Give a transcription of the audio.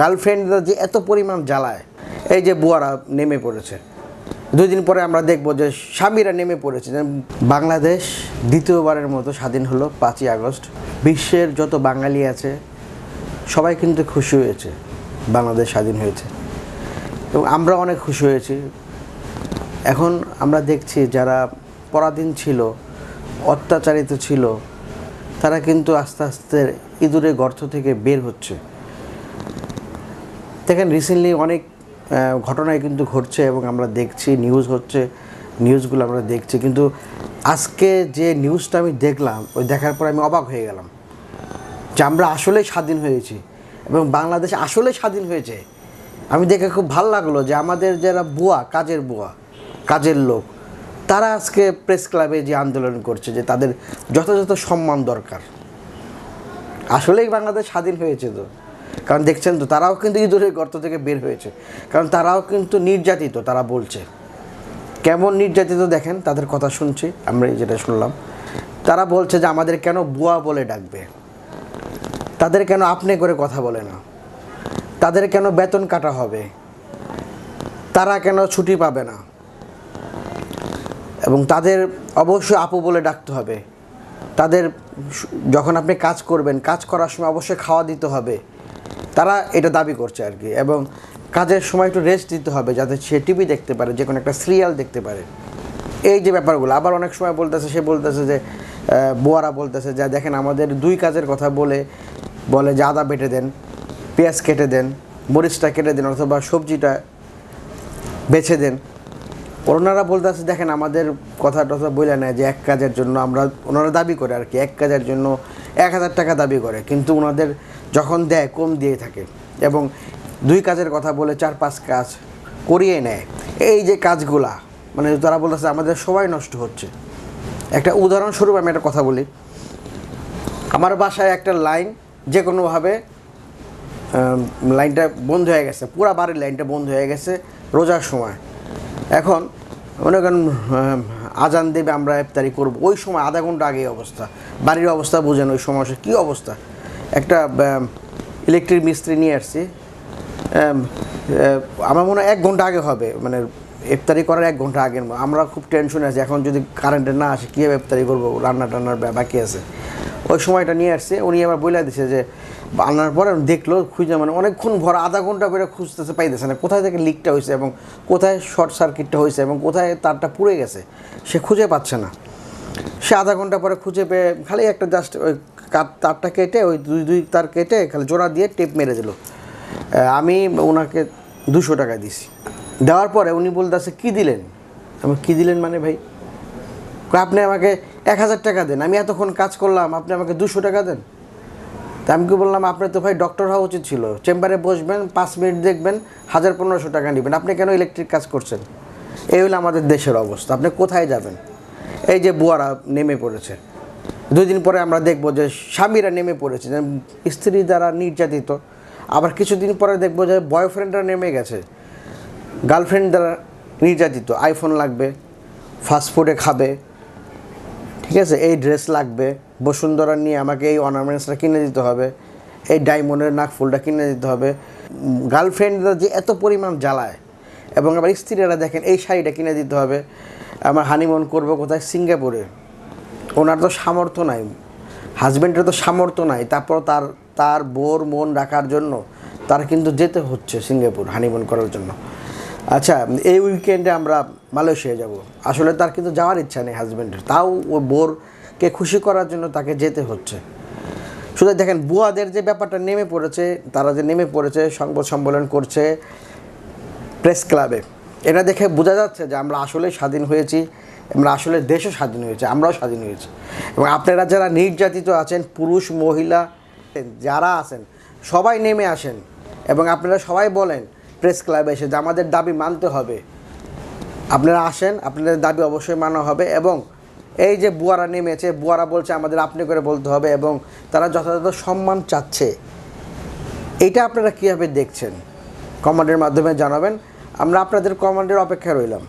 গার্লফ্রেন্ডরা যে এত পরিমাণ জ্বালায়, এই যে বুয়ারা নেমে পড়েছে। দুই দিন পরে আমরা দেখব যে স্বামীরা নেমে পড়েছে। বাংলাদেশ দ্বিতীয়বারের মতো স্বাধীন হলো পাঁচই আগস্ট। বিশ্বের যত বাঙালি আছে, সবাই কিন্তু খুশি হয়েছে বাংলাদেশ স্বাধীন হয়েছে। এবং আমরা অনেক খুশি হয়েছি। এখন আমরা দেখছি যারা পরাধীন ছিল, অত্যাচারিত ছিল, তারা কিন্তু আস্তে আস্তে ইঁদুরের গর্ত থেকে বের হচ্ছে। দেখেন রিসেন্টলি অনেক আহ, ঘটনাই কিন্তু ঘটছে এবং আমরা দেখছি নিউজ হচ্ছে নিউজগুলো আমরা দেখছি। কিন্তু আজকে যে নিউজটা আমি দেখলাম ওই দেখার পর আমি অবাক হয়ে গেলাম যে আমরা আসলেই স্বাধীন হয়েছি এবং বাংলাদেশ আসলেই স্বাধীন হয়েছে। আমি দেখে খুব ভালো লাগল যে আমাদের যারা বুয়া কাজের বুয়া কাজের লোক তারা আজকে প্রেস ক্লাবে যে আন্দোলন করছে যে তাদের যথাযথ সম্মান দরকার। আসলেই বাংলাদেশ স্বাধীন হয়েছে তো। কারণ দেখছেন তো, তারাও কিন্তু ইঁদুরের গর্ত থেকে বের হয়েছে। কারণ তারাও কিন্তু নির্যাতিত, তারা বলছে। কেমন নির্যাতিত দেখেন? তাদের কথা শুনছি আমরা যেটা শুনলাম। তারা বলছে যে, আমাদের কেন বুয়া বলে ডাকবে? তাদের কেন আপনি করে কথা বলে না? তাদের কেন বেতন কাটা হবে? তারা কেন ছুটি পাবে না? এবং তাদের অবশ্যই আপু বলে ডাকতে হবে। তাদের যখন আপনি কাজ করবেন, কাজ করার সময় অবশ্যই খাওয়া দিতে হবে। তারা এটা দাবি করছে আর কি। এবং কাজের সময় একটু রেস্ট দিতে হবে যাতে সে টিভি দেখতে পারে যে কোনো একটা সিরিয়াল দেখতে পারে। এই যে ব্যাপারগুলো, আবার অনেক সময় বলতেছে, সে বলতেছে যে বোয়ারা বলতেছে যা, দেখেন আমাদের দুই কাজের কথা বলে বলে যে আদা বেটে দেন, পেঁয়াজ কেটে দেন, মরিচটা কেটে দেন, অথবা সবজিটা বেছে দেন। ওনারা বলতেছে, দেখেন আমাদের কথা টথা বলে নেয় যে, এক কাজের জন্য আমরা, ওনারা দাবি করে আর কি, এক কাজের জন্য এক হাজার টাকা দাবি করে, কিন্তু ওনাদের যখন দেয়, কম দিয়ে থাকে এবং দুই কাজের কথা বলে চার পাঁচ কাজ করিয়ে নেয়। এই যে কাজগুলা মানে তারা বলতেছে, আমাদের সবাই নষ্ট হচ্ছে। একটা উদাহরণস্বরূপ আমি একটা কথা বলি। আমার বাসায় একটা লাইন যে কোনোভাবে লাইনটা বন্ধ হয়ে গেছে, পুরা বাড়ির লাইনটা বন্ধ হয়ে গেছে রোজার সময়। এখন মনে করেন আজান দেবে, আমরা ইফতারি করব। ওই সময় আধা ঘণ্টা আগে অবস্থা। বাড়ির অবস্থা বোঝেন ওই সমস্যা কী অবস্থা? একটা ইলেকট্রিক মিস্ত্রি নিয়ে আসছি। আমার মনে হয় এক ঘণ্টা আগে হবে। মানে ইফতারি করার এক ঘণ্টা আগে আমরা খুব টেনশনে আছি। এখন যদি কারেন্টে না আসে, কীভাবে ইফতারি করব? রান্না টান্নার বাকি আছে। ওই সময়টা নিয়ে আসছে। উনি আবার বলে দিছে যে আনার পরে দেখল, খুঁজে মানে অনেকক্ষণ ভরা আধা ঘণ্টা করে খুঁজতেছে, পাইতেছে না। কোথায় থেকে লিকটা হয়েছে এবং কোথায় শর্ট সার্কিটটা হয়েছে এবং কোথায় তারটা পুড়ে গেছে, সে খুঁজে পাচ্ছে না। সে আধা ঘণ্টা পরে খুঁজে পেয়ে খালি একটা জাস্ট ওই তারটা কেটে, ওই দুই দুই তার কেটে খালি জোড়া দিয়ে টেপ মেরে দিল। আমি ওনাকে দুশো টাকা দিছি। দেওয়ার পরে উনি বলতেছে, কী দিলেন? আমি কী দিলেন মানে ভাই? আপনি আমাকে এক হাজার টাকা দেন, আমি এতক্ষণ কাজ করলাম, আপনি আমাকে দুশো টাকা দেন? তা আমি কি বললাম, আপনার তো ভাই ডক্টর হওয়া উচিত ছিল। চেম্বারে বসবেন, পাঁচ মিনিট দেখবেন, হাজার পনেরোশো টাকা নেবেন। আপনি কেন ইলেকট্রিক কাজ করছেন? এই হলো আমাদের দেশের অবস্থা। আপনি কোথায় যাবেন? এই যে বুয়ারা নেমে পড়েছে। দুই দিন পরে আমরা দেখব যে স্বামীরা নেমে পড়েছে। স্ত্রী দ্বারা নির্যাতিত। আবার কিছুদিন পরে দেখব যে বয়ফ্রেন্ডরা নেমে গেছে। গার্লফ্রেন্ড দ্বারা নির্যাতিত। আইফোন লাগবে ফাস্টফুডে খাবে ঠিক আছে, এই ড্রেস লাগবে, বসুন্ধরা নিয়ে আমাকে এই অর্নামেন্টসটা কিনে দিতে হবে, এই ডায়মন্ডের নাক ফুলটা কিনে দিতে হবে। গার্লফ্রেন্ডরা যে এত পরিমাণ জ্বালায়, এবং আবার স্ত্রীরা দেখেন এই শাড়িটা কিনে দিতে হবে। আমার হানিমুন করব কোথায়? সিঙ্গাপুরে। ওনার তো সামর্থ্য নাই হাজব্যান্ডের তো সামর্থ্য নাই, তারপর তার তার বোর মন রাখার জন্য তার কিন্তু যেতে হচ্ছে সিঙ্গাপুর হানিমুন করার জন্য। আচ্ছা এই উইকেন্ডে আমরা মালয়েশিয়া যাব। আসলে তার কিন্তু যাওয়ার ইচ্ছা নেই হাজব্যান্ডের তাও ও বোরকে খুশি করার জন্য তাকে যেতে হচ্ছে। শুধু দেখেন, বুয়াদের যে ব্যাপারটা নেমে পড়েছে, তারা যে নেমে পড়েছে, সংবাদ সম্মেলন করছে প্রেস ক্লাবে এটা দেখে বোঝা যাচ্ছে যে আমরা আসলে স্বাধীন হয়েছি, আমরা আসলে দেশও স্বাধীন হয়েছে, আমরাও স্বাধীন হয়েছি। এবং আপনারা যারা নির্যাতিত আছেন, পুরুষ, মহিলা, যারা আছেন, সবাই নেমে আসেন। এবং আপনারা সবাই বলেন প্রেস ক্লাবে এসে, যে আমাদের দাবি মানতে হবে। আপনারা আসেন, আপনাদের দাবি অবশ্যই মানা হবে এবং এই যে বুয়ারা নেমেছে, বুয়ারা বলছে আমাদের আপনি করে বলতে হবে এবং তারা যথাযথ সম্মান চাচ্ছে। এটা আপনারা কীভাবে দেখছেন? কমান্ডের মাধ্যমে জানাবেন। আমরা আপনাদের কমান্ডের অপেক্ষা রইলাম।